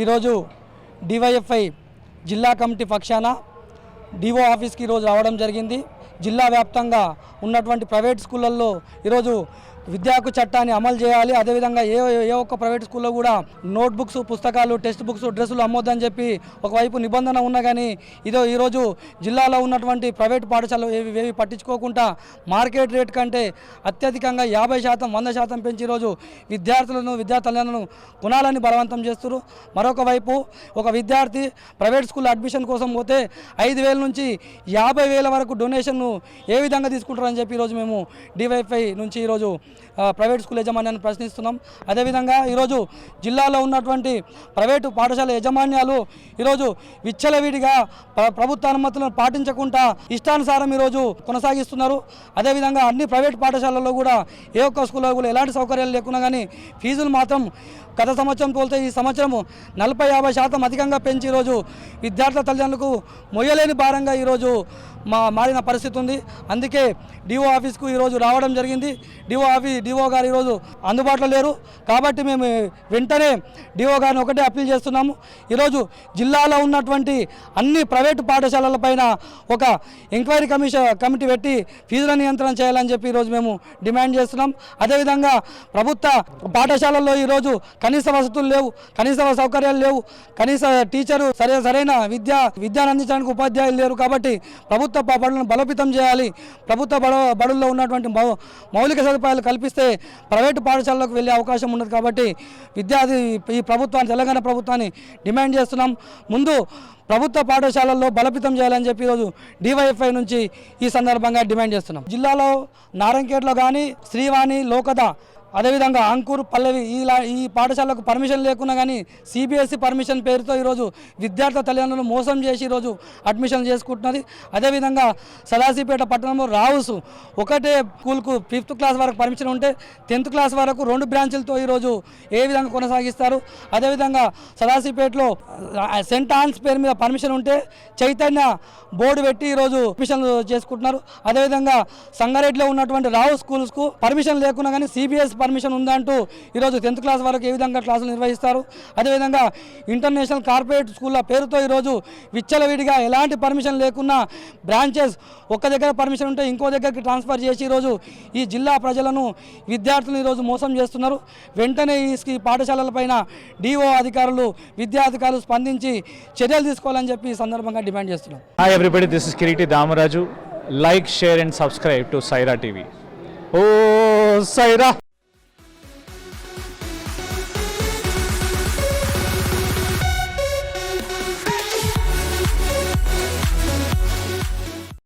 ఈరోజు డివైఎఫ్ఐ జిల్లా కమిటీ పక్షాన డిఓ ఆఫీస్కి ఈరోజు రావడం జరిగింది. జిల్లా వ్యాప్తంగా ఉన్నటువంటి ప్రైవేట్ స్కూళ్ళల్లో ఈరోజు విద్యాకు చట్టాన్ని అమలు చేయాలి. అదేవిధంగా ఏ ఏ ఒక్క ప్రైవేట్ స్కూల్లో కూడా నోట్ బుక్స్ పుస్తకాలు టెక్స్ట్ బుక్స్ డ్రెస్సులు అమ్మొద్దని చెప్పి ఒకవైపు నిబంధన ఉన్నా కానీ ఇదో ఈరోజు జిల్లాలో ఉన్నటువంటి ప్రైవేట్ పాఠశాలలు ఏవి ఏవి పట్టించుకోకుండా మార్కెట్ రేట్ కంటే అత్యధికంగా యాభై శాతం వంద శాతం పెంచి ఈరోజు విద్యార్థులను విద్యార్థులను కుణాలని బలవంతం చేస్తారు మరొక వైపు ఒక విద్యార్థి ప్రైవేట్ స్కూల్ అడ్మిషన్ కోసం పోతే ఐదు వేల నుంచి యాభై వేల వరకు డొనేషన్ను ఏ విధంగా తీసుకుంటారని చెప్పి ఈరోజు మేము డివైఫై నుంచి ఈరోజు ప్రైవేట్ స్కూల్ యజమాన్యాన్ని ప్రశ్నిస్తున్నాం. అదేవిధంగా ఈరోజు జిల్లాలో ఉన్నటువంటి ప్రైవేటు పాఠశాల యజమాన్యాలు ఈరోజు విచ్చలవిడిగా ప్రభుత్వ అనుమతులను పాటించకుండా ఇష్టానుసారం ఈరోజు కొనసాగిస్తున్నారు. అదేవిధంగా అన్ని ప్రైవేట్ పాఠశాలల్లో కూడా ఏ ఒక్క స్కూల్లో కూడా ఎలాంటి సౌకర్యాలు లేకున్నా కానీ ఫీజులు మాత్రం గత సంవత్సరం పోలితే ఈ సంవత్సరము నలభై యాభై శాతం అధికంగా పెంచి ఈరోజు విద్యార్థుల తల్లిదండ్రులకు మొయ్యలేని భారంగా ఈరోజు మా మారిన పరిస్థితి ఉంది. అందుకే డిఓ ఆఫీస్కు ఈరోజు రావడం జరిగింది. డిఓ ఆఫీస్ డిఓ గారు ఈరోజు అందుబాటులో లేరు. కాబట్టి మేము వెంటనే డిఓ గారిని ఒకటే అప్పీల్ చేస్తున్నాము. ఈరోజు జిల్లాలో ఉన్నటువంటి అన్ని ప్రైవేటు పాఠశాలల పైన ఒక ఎంక్వైరీ కమిషన్ కమిటీ పెట్టి ఫీజుల నియంత్రణ చేయాలని చెప్పి ఈరోజు మేము డిమాండ్ చేస్తున్నాం. అదేవిధంగా ప్రభుత్వ పాఠశాలల్లో ఈరోజు కనీస వసతులు లేవు కనీస సౌకర్యాలు లేవు. కనీస టీచరు సరే సరైన విద్య విద్యను అందించడానికి ఉపాధ్యాయులు లేరు కాబట్టి ప్రభుత్వ బడులను బలోపేతం చేయాలి. ప్రభుత్వ బడుల్లో ఉన్నటువంటి మౌ- మౌలిక సదుపాయాలు కల్పిస్తే ప్రైవేటు పాఠశాలలకు వెళ్ళే అవకాశం ఉండదు కాబట్టి విద్యార్థి ఈ ప్రభుత్వాన్ని తెలంగాణ ప్రభుత్వాన్ని డిమాండ్ చేస్తున్నాం. ముందు ప్రభుత్వ పాఠశాలల్లో బలపితం చేయాలని చెప్పి ఈరోజు డివైఎఫ్ఐ నుంచి ఈ సందర్భంగా డిమాండ్ చేస్తున్నాం. జిల్లాలో నారంకేట్లో కానీ శ్రీవాణి లోకద అదేవిధంగా అంకుర్ పల్లవి ఈ ఈ పాఠశాలకు పర్మిషన్ లేకున్నా కానీ సిబిఎస్ఈ పర్మిషన్ పేరుతో ఈరోజు విద్యార్థుల తల్లిదండ్రులు మోసం చేసి ఈరోజు అడ్మిషన్ చేసుకుంటున్నది. అదేవిధంగా సదాసిపేట పట్టణంలో రావుస్ ఒకటే స్కూల్కు ఫిఫ్త్ క్లాస్ వరకు పర్మిషన్ ఉంటే టెన్త్ క్లాస్ వరకు రెండు బ్రాంచులతో ఈరోజు ఏ విధంగా కొనసాగిస్తారు? అదేవిధంగా సదాశిపేటలో సెంట్ ఆన్స్ పేరు మీద పర్మిషన్ ఉంటే చైతన్య బోర్డు పెట్టి ఈరోజు అడ్మిషన్లు చేసుకుంటున్నారు. అదేవిధంగా సంగారెడ్డిలో ఉన్నటువంటి రావు స్కూల్స్కు పర్మిషన్ లేకున్నా కానీ సిబిఎస్ పర్మిషన్ ఉందంటూ ఈరోజు టెన్త్ క్లాస్ వరకు ఏ విధంగా క్లాసులు నిర్వహిస్తారు? అదేవిధంగా ఇంటర్నేషనల్ కార్పొరేట్ స్కూళ్ళ పేరుతో ఈరోజు విచ్చలవిడిగా ఎలాంటి పర్మిషన్ లేకున్నా బ్రాంచెస్ ఒక్క దగ్గర పర్మిషన్ ఉంటే ఇంకో దగ్గరికి ట్రాన్స్ఫర్ చేసి ఈరోజు ఈ జిల్లా ప్రజలను విద్యార్థులను ఈరోజు మోసం చేస్తున్నారు. వెంటనే ఈ పాఠశాలలపైన డిఓ అధికారులు విద్యా అధికారులు స్పందించి చర్యలు తీసుకోవాలని చెప్పి ఈ సందర్భంగా డిమాండ్ చేస్తున్నాం. Hi everybody this is Kireeti Damaraju like share and subscribe to Saira TV oh Sye Raa